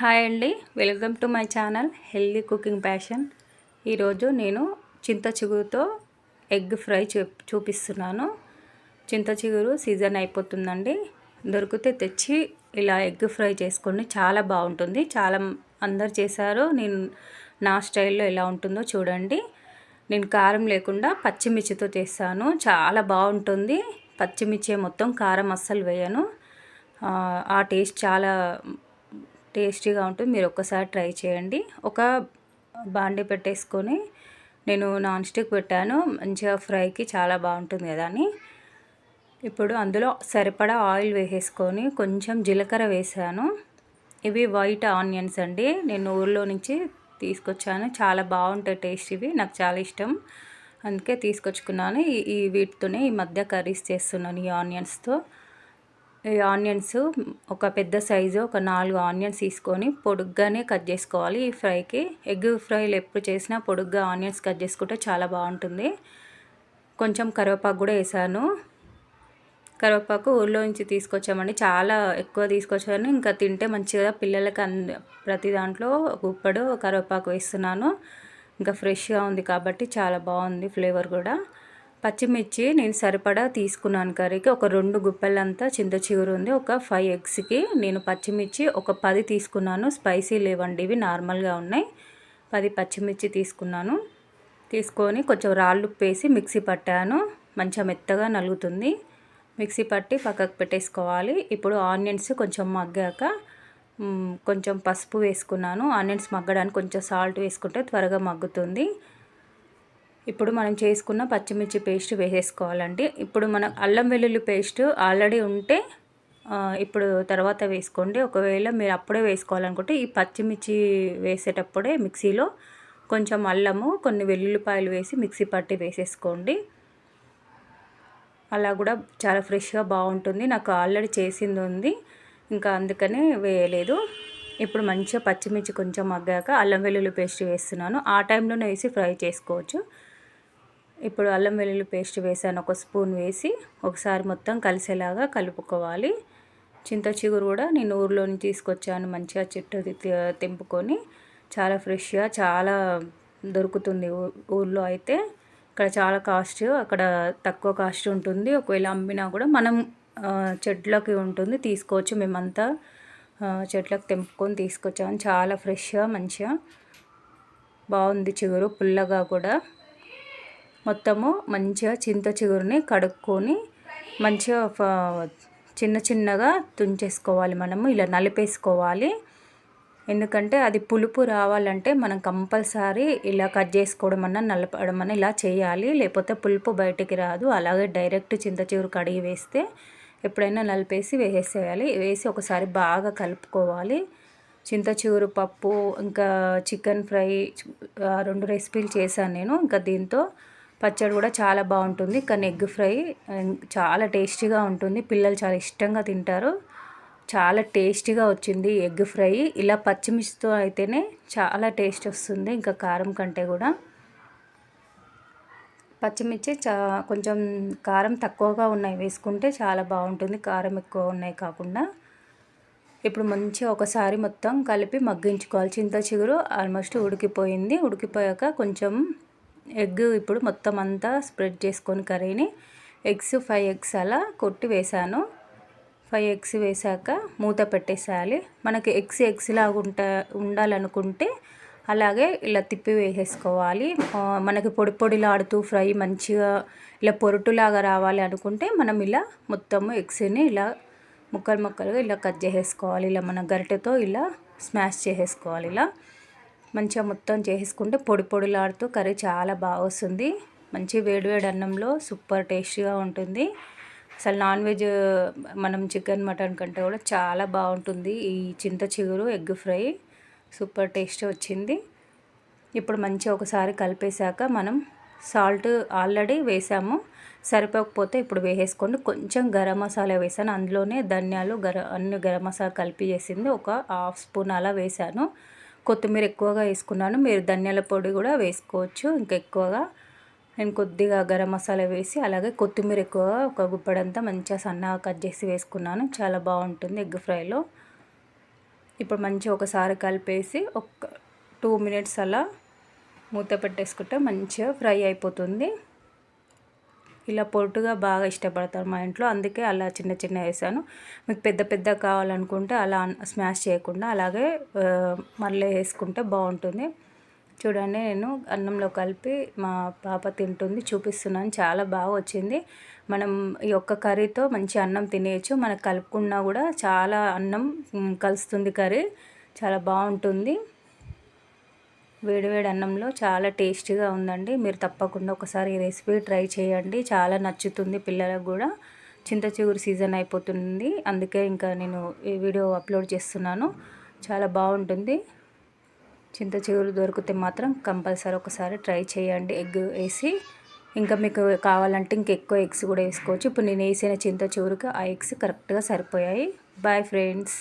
Hi అండి. Welcome to my channel healthy cooking passion. ఈరోజు నేను చింత చిగురుతో ఎగ్ ఫ్రై చూ చూపిస్తున్నాను. చింత చిగురు సీజన్ అయిపోతుందండి. దొరికితే తెచ్చి ఇలా ఎగ్ ఫ్రై చేసుకోండి. చాలా బాగుంటుంది. చాలా అందరు చేశారు. నేను నా స్టైల్లో ఎలా ఉంటుందో చూడండి. నేను కారం లేకుండా పచ్చిమిర్చితో చేస్తాను. చాలా బాగుంటుంది. పచ్చిమిర్చి మొత్తం కారం అస్సలు వేయను. ఆ టేస్ట్ చాలా టేస్టీగా ఉంటుంది మీరు ఒక్కసారి ట్రై చేయండి. ఒక బాండి పెట్టేసుకొని నేను నాన్ స్టిక్ పెట్టాను. మంచిగా ఫ్రైకి చాలా బాగుంటుంది కదా అని. ఇప్పుడు అందులో సరిపడా ఆయిల్ వేసేసుకొని కొంచెం జీలకర్ర వేసాను. ఇవి వైట్ ఆనియన్స్ అండి. నేను ఊర్లో నుంచి తీసుకొచ్చాను. చాలా బాగుంటాయి టేస్ట్ ఇవి. నాకు చాలా ఇష్టం. అందుకే తీసుకొచ్చుకున్నాను. ఈ వీటితోనే ఈ మధ్య కర్రీస్ చేస్తున్నాను ఈ ఆనియన్స్తో. ఆనియన్స్ ఒక పెద్ద సైజు ఒక నాలుగు ఆనియన్స్ తీసుకొని పొడుగ్గానే కట్ చేసుకోవాలి. ఈ ఫ్రైకి ఎగ్ ఫ్రైలు ఎప్పుడు చేసినా పొడుగ్గా ఆనియన్స్ కట్ చేసుకుంటే చాలా బాగుంటుంది. కొంచెం కరివేపాకు కూడా వేసాను. కరివేపాకు ఊళ్ళో నుంచి తీసుకొచ్చామండి. చాలా ఎక్కువ తీసుకొచ్చాను. ఇంకా తింటే మంచిగా పిల్లలకి అంద ప్రతి దాంట్లో గుప్పడు కరివేపాకు వేస్తున్నాను. ఇంకా ఫ్రెష్గా ఉంది కాబట్టి చాలా బాగుంది ఫ్లేవర్ కూడా. పచ్చిమిర్చి నేను సరిపడా తీసుకున్నాను కర్రీకి. ఒక రెండు గుప్పెలంతా చింత చిగురు ఉంది. ఒక ఫైవ్ ఎగ్స్కి నేను పచ్చిమిర్చి ఒక పది తీసుకున్నాను. స్పైసీ లేవండి ఇవి నార్మల్గా ఉన్నాయి. పది పచ్చిమిర్చి తీసుకున్నాను. తీసుకొని కొంచెం రాళ్ళు వేసి మిక్సీ పట్టాను. మంచిగా మెత్తగా నలుగుతుంది. మిక్సీ పట్టి పక్కకు పెట్టేసుకోవాలి. ఇప్పుడు ఆనియన్స్ కొంచెం మగ్గాక కొంచెం పసుపు వేసుకున్నాను. ఆనియన్స్ మగ్గడానికి కొంచెం సాల్ట్ వేసుకుంటే త్వరగా మగ్గుతుంది. ఇప్పుడు మనం చేసుకున్న పచ్చిమిర్చి పేస్ట్ వేసేసుకోవాలండి. ఇప్పుడు మన అల్లం వెల్లుల్లి పేస్ట్ ఆల్రెడీ ఉంటే ఇప్పుడు తర్వాత వేసుకోండి. ఒకవేళ మీరు అప్పుడే వేసుకోవాలనుకుంటే ఈ పచ్చిమిర్చి వేసేటప్పుడే మిక్సీలో కొంచెం అల్లము కొన్ని వెల్లుల్లిపాయలు వేసి మిక్సీ పట్టి వేసేసుకోండి. అలా కూడా చాలా ఫ్రెష్గా బాగుంటుంది. నాకు ఆల్రెడీ చేసింది ఉంది ఇంకా అందుకనే వేయలేదు. ఇప్పుడు మంచిగా పచ్చిమిర్చి కొంచెం మగ్గాక అల్లం వెల్లుల్లి పేస్ట్ వేస్తున్నాను. ఆ టైంలోనే వేసి ఫ్రై చేసుకోవచ్చు. ఇప్పుడు అల్లం వెల్లుల్లి పేస్ట్ వేసాను. ఒక స్పూన్ వేసి ఒకసారి మొత్తం కలిసేలాగా కలుపుకోవాలి. చింత చిగురు కూడా నేను ఊర్లో నుంచి తీసుకొచ్చాను. మంచిగా చెట్టు తెంపుకొని చాలా ఫ్రెష్గా చాలా దొరుకుతుంది ఊర్లో అయితే. ఇక్కడ చాలా కాస్ట్ అక్కడ తక్కువ కాస్ట్ ఉంటుంది. ఒకవేళ అమ్మినా కూడా మనం చెట్లకి ఉంటుంది. తీసుకోవచ్చు. మేమంతా చెట్లకు తెంపుకొని తీసుకొచ్చాము చాలా ఫ్రెష్గా మంచిగా. బాగుంది చిగురు పుల్లగా కూడా. మొత్తము మంచిగా చింత చిగురుని కడుక్కొని మంచిగా చిన్న చిన్నగా తుంచేసుకోవాలి మనము ఇలా నలిపేసుకోవాలి. ఎందుకంటే అది పులుపు రావాలంటే మనం కంపల్సరీ ఇలా కట్ చేసుకోవడం అన్న నలపడం అన్న ఇలా చేయాలి. లేకపోతే పులుపు బయటికి రాదు. అలాగే డైరెక్ట్ చింత చిగురు కడిగి వేస్తే ఎప్పుడైనా నలిపేసి వేసేయాలి. వేసి ఒకసారి బాగా కలుపుకోవాలి. చింత చిగురు పప్పు ఇంకా చికెన్ ఫ్రై రెండు రెసిపీలు చేశాను నేను. ఇంకా దీంతో పచ్చడి కూడా చాలా బాగుంటుంది. కానీ ఎగ్ ఫ్రై చాలా టేస్టీగా ఉంటుంది. పిల్లలు చాలా ఇష్టంగా తింటారు. చాలా టేస్టీగా వచ్చింది ఎగ్ ఫ్రై. ఇలా పచ్చిమిర్చితో అయితేనే చాలా టేస్ట్ వస్తుంది. ఇంకా కారం కంటే కూడా. పచ్చిమిర్చి చా కొంచెం కారం తక్కువగా ఉన్నాయి. వేసుకుంటే చాలా బాగుంటుంది. కారం ఎక్కువ ఉన్నాయి కాకుండా. ఇప్పుడు మంచిగా ఒకసారి మొత్తం కలిపి మగ్గించుకోవాలి. చింత చిగురు ఆల్మోస్ట్ ఉడికిపోయింది. ఉడికిపోయాక కొంచెం ఎగ్ ఇప్పుడు మొత్తం అంతా స్ప్రెడ్ చేసుకొని కర్రీని ఎగ్స్ ఫైవ్ ఎగ్స్ అలా కొట్టి వేసాను. ఫైవ్ ఎగ్స్ వేసాక మూత పెట్టేసేయాలి. మనకి ఎగ్స్ ఎగ్స్ లాగా ఉంటా ఉండాలనుకుంటే అలాగే ఇలా తిప్పి వేసేసుకోవాలి. మనకి పొడి పొడిలాడుతూ ఫ్రై మంచిగా ఇలా పొరుటులాగా రావాలి అనుకుంటే మనం ఇలా మొత్తము ఎగ్స్ని ఇలా ముక్కలు ముక్కలుగా ఇలా కట్ చేసేసుకోవాలి. ఇలా మన గరిటెతో ఇలా స్మాష్ చేసేసుకోవాలి. ఇలా మంచిగా మొత్తం చేసుకుంటే పొడి పొడిలాడుతూ కర్రీ చాలా బాగా వస్తుంది. మంచి వేడివేడి అన్నంలో సూపర్ టేస్టీగా ఉంటుంది. అసలు నాన్ వెజ్ మనం చికెన్ మటన్ కంటే కూడా చాలా బాగుంటుంది ఈ చింత చిగురు ఎగ్ ఫ్రై. సూపర్ టేస్ట్ వచ్చింది. ఇప్పుడు మంచిగా ఒకసారి కలిపేశాక మనం సాల్ట్ ఆల్రెడీ వేసాము. సరిపోకపోతే ఇప్పుడు వేసేసుకోండి. కొంచెం గరం మసాలా వేసాను. అందులోనే ధనియాలు గర అన్ని గరం మసాలా కలిపి చేసింది. ఒక హాఫ్ స్పూన్ అలా వేసాను. కొత్తిమీర ఎక్కువగా వేసుకున్నాను. మీరు ధనియాల పొడి కూడా వేసుకోవచ్చు. ఇంకా ఎక్కువగా నేను కొద్దిగా గరం మసాలా వేసి అలాగే కొత్తిమీర ఎక్కువగా ఒక గుప్పడంతా మంచిగా సన్నగా కట్ చేసి వేసుకున్నాను. చాలా బాగుంటుంది ఎగ్ ఫ్రైలో. ఇప్పుడు మంచిగా ఒకసారి కలిపేసి ఒక టూ మినిట్స్ అలా మూత పెట్టేసుకుంటే మంచిగా ఫ్రై అయిపోతుంది. ఇలా పొట్టుగా బాగా ఇష్టపడతారు మా ఇంట్లో. అందుకే అలా చిన్న చిన్న వేసాను. మీకు పెద్ద పెద్ద కావాలనుకుంటే అలా స్మాష్ చేయకుండా అలాగే మళ్ళీ వేసుకుంటే బాగుంటుంది. చూడండి నేను అన్నంలో కలిపి మా పాప తింటుంది చూపిస్తున్నాను. చాలా బాగా వచ్చింది. మనం ఈ ఒక్క కర్రీతో మంచి అన్నం తినేయచ్చు. మనకు కలుపుకున్నా కూడా చాలా అన్నం కలుస్తుంది కర్రీ. చాలా బాగుంటుంది. వేడివేడి అన్నంలో చాలా టేస్టీగా ఉందండి. మీరు తప్పకుండా ఒకసారి ఈ రెసిపీ ట్రై చేయండి. చాలా నచ్చుతుంది పిల్లలకు కూడా. చింత చిగురు సీజన్ అయిపోతుంది. అందుకే ఇంకా నేను ఈ వీడియో అప్లోడ్ చేస్తున్నాను. చాలా బాగుంటుంది. చింత చిగురు దొరికితే మాత్రం కంపల్సరీ ఒకసారి ట్రై చేయండి. ఎగ్ వేసి ఇంకా మీకు కావాలంటే ఇంక ఎక్కువ ఎగ్స్ కూడా వేసుకోవచ్చు. ఇప్పుడు నేను వేసిన చింత చిగురుకి ఆ ఎగ్స్ కరెక్ట్గా సరిపోయాయి. Bye friends